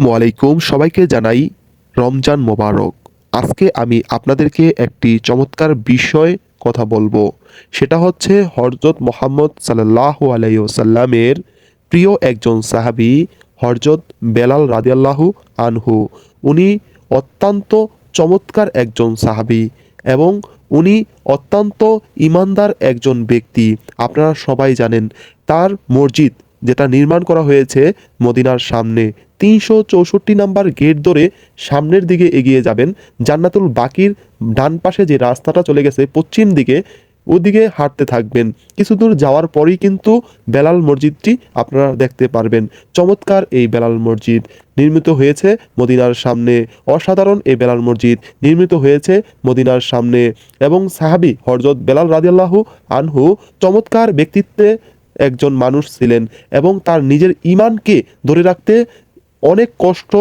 আলাইকুম। সবাইকে জানাই রমজান মোবারক। আজকে আমি আপনাদেরকে একটি চমৎকার বিষয় কথা বলব। সেটা হচ্ছে হরজত মোহাম্মদ সাল্লাহ আলাইসাল্লামের প্রিয় একজন সাহাবী হরজত বেলাল রাদিয়াল্লাহু আনহু। উনি অত্যন্ত চমৎকার একজন সাহাবী এবং উনি অত্যন্ত ইমানদার একজন ব্যক্তি। আপনারা সবাই জানেন, তার মসজিদ যেটা নির্মাণ করা হয়েছে মদিনার সামনে তিনশো চৌষট্টি নাম্বার গেট ধরে সামনের দিকে এগিয়ে যাবেন জান্নাতুল বাকির ডান পাশে যে রাস্তাটা চলে গেছে পশ্চিম দিকে, ওদিকে হাঁটতে থাকবেন। কিছু দূর যাওয়ার পরেই কিন্তু বেলাল মসজিদটি আপনারা দেখতে পারবেন। চমৎকার এই বেলাল মসজিদ। নির্মিত হয়েছে মদিনার সামনে। অসাধারণ এই বেলাল মসজিদ। নির্মিত হয়েছে মদিনার সামনে। এবং সাহাবি হরজত বেলাল রাদিয়াল্লাহু আনহু চমৎকার ব্যক্তিত্বে একজন মানুষ ছিলেন এবং তার নিজের ইমানকে ধরে রাখতে অনেক কষ্ট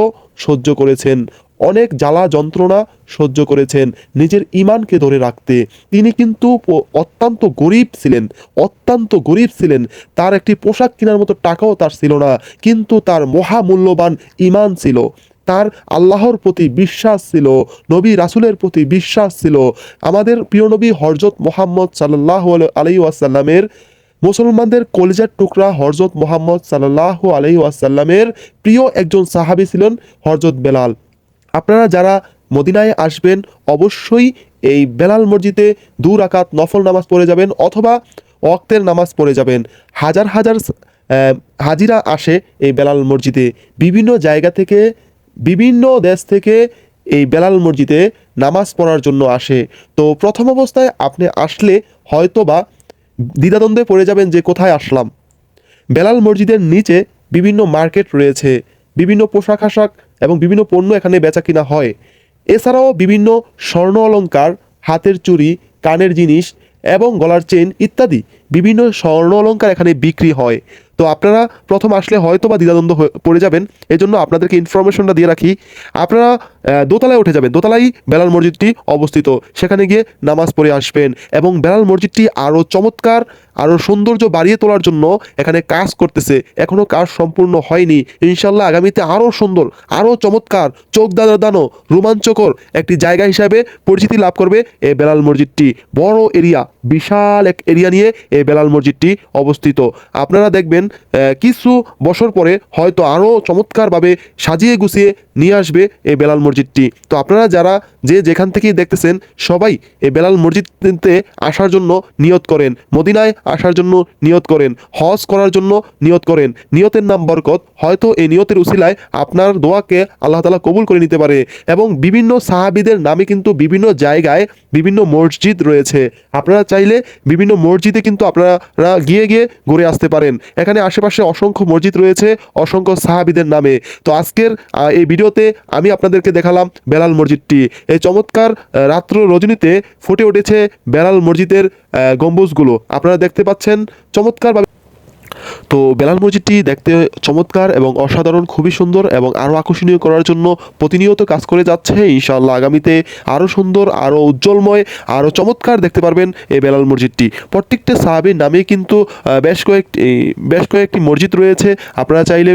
সহ্য করেছেন, অনেক জ্বালা যন্ত্রণা সহ্য করেছেন নিজের ইমানকে ধরে রাখতে। তিনি কিন্তু অত্যন্ত গরিব ছিলেন, অত্যন্ত গরিব ছিলেন। তার একটি পোশাক কেনার মতো টাকাও তার ছিল না, কিন্তু তার মহামূল্যবান ইমান ছিল। তার আল্লাহর প্রতি বিশ্বাস ছিল, নবী রাসূলের প্রতি বিশ্বাস ছিল। আমাদের প্রিয় নবী হরজত মোহাম্মদ সাল্লাহ আলাই ওয়াসাল্লামের মুসলমানদের কলিজার টুকরা হরজত মোহাম্মদ সাল্লাহ আলহি ওয়াসাল্লামের প্রিয় একজন সাহাবী ছিলেন হরজত বেলাল। আপনারা যারা মদিনায় আসবেন, অবশ্যই এই বেলাল মসজিদে দু রাকাত নফল নামাজ পড়ে যাবেন অথবা ওয়াক্তের নামাজ পড়ে যাবেন। হাজার হাজার হাজিরা আসে এই বেলাল মসজিদে। বিভিন্ন জায়গা থেকে, বিভিন্ন দেশ থেকে এই বেলাল মসজিদে নামাজ পড়ার জন্য আসে। তো প্রথম অবস্থায় আপনি আসলে হয়তোবা দ্বিধাদ্বন্দ্বে পড়ে যাবেন যে কোথায় আসলাম। বেলাল মসজিদের নিচে বিভিন্ন মার্কেট রয়েছে, বিভিন্ন পোশাক আশাক এবং বিভিন্ন পণ্য এখানে বেচা কিনা হয়। এছাড়াও বিভিন্ন স্বর্ণ অলঙ্কার হাতের চুড়ি, কানের জিনিস এবং গলার চেন ইত্যাদি বিভিন্ন স্বর্ণ অলঙ্কার এখানে বিক্রি হয়। তো আপনারা প্রথম আসলে হয়তো বা দ্বিধাদ্বন্দ্ব পড়ে যাবেন। এই জন্য আপনাদেরকে ইনফরমেশনটা দিয়ে রাখি। আপনারা দোতলায় উঠে যাবেন। দোতলাই বেলাল মসজিদটি অবস্থিত। সেখানে গিয়ে নামাজ পড়ে আসবেন এবং বেলাল মসজিদটি আরও চমৎকার আরও সৌন্দর্য বাড়িয়ে তোলার জন্য এখানে কাজ করতেছে। এখনও কাজ সম্পূর্ণ হয়নি। ইনশাল্লাহ আগামীতে আরও সুন্দর আরও চমৎকার চোখ দানো, রোমাঞ্চকর একটি জায়গা হিসাবে পরিচিতি লাভ করবে এই বেলাল মসজিদটি। বড় এরিয়া, বিশাল এক এরিয়া নিয়ে এই বেলাল মসজিদটি অবস্থিত। আপনারা দেখবেন কিছু বছর পরে হয়তো আরও চমৎকারভাবে সাজিয়ে গুছিয়ে নিয়ে আসবে এই বেলাল মসজিদটি। তো আপনারা যারা যে যেখান থেকেই দেখতেছেন, সবাই এই বেলাল মসজিদতে আসার জন্য নিয়ত করেন, মদিনায় আসার জন্য নিয়ত করেন, হজ করার জন্য নিয়ত করেন। নিয়তের নাম বরকত, হয়তো এই নিয়তের উসিলায় আপনার দোয়াকে আল্লাহ তালা কবুল করে নিতে পারে এবং বিভিন্ন সাহাবিদের নামে কিন্তু বিভিন্ন জায়গায় বিভিন্ন মসজিদ রয়েছে। আপনারা চাইলে বিভিন্ন মসজিদে কিন্তু আপনারা গিয়ে গিয়ে ঘুরে আসতে পারেন। এখানে আশেপাশে অসংখ্য মসজিদ রয়েছে, অসংখ্য সাহাবিদের নামে। তো আজকের এই ভিডিওতে আমি আপনাদেরকে দেখালাম বেলাল মসজিদটি। এই চমৎকার রাত্র রজনীতে ফুটে উঠেছে বেড়াল মসজিদের গম্বুজগুলো। আপনারা দেখতে পাচ্ছেন চমৎকারভাবে তো বেলাল মসজিদটি দেখতে চমৎকার এবং অসাধারণ, খুবই সুন্দর এবং আরও আকর্ষণীয় করার জন্য প্রতিনিয়ত কাজ করে যাচ্ছে। ইনশাআল্লাহ আগামীতে আরও সুন্দর, আরও উজ্জ্বলময়, আরও চমৎকার দেখতে পারবেন এই বেলাল মসজিদটি। প্রত্যেকটা সাহাবির নামে কিন্তু বেশ কয়েকটি বেশ কয়েকটি মসজিদ রয়েছে। আপনারা চাইলে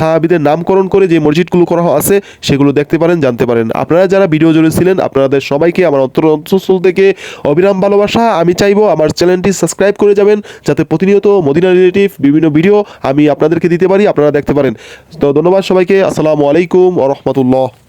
সাহাবিদের নামকরণ করে যে মসজিদগুলো করা আছে, সেগুলো দেখতে পারেন, জানতে পারেন। আপনারা যারা ভিডিও জুড়েছিলেন আপনাদের সবাইকে আমার অন্তর অন্তঃস্থল থেকে অবিরাম ভালোবাসা। আমি চাইব আমার চ্যানেলটি সাবস্ক্রাইব করে যাবেন, যাতে প্রতিনিয়ত মদিনা রিলেটিভ বিভিন্ন ভিডিও আমি আপনাদেরকে দিতে পারি, আপনারা দেখতে পারেন। তো ধন্যবাদ সবাইকে, আসসালামু আলাইকুম রহমতুল্লাহ।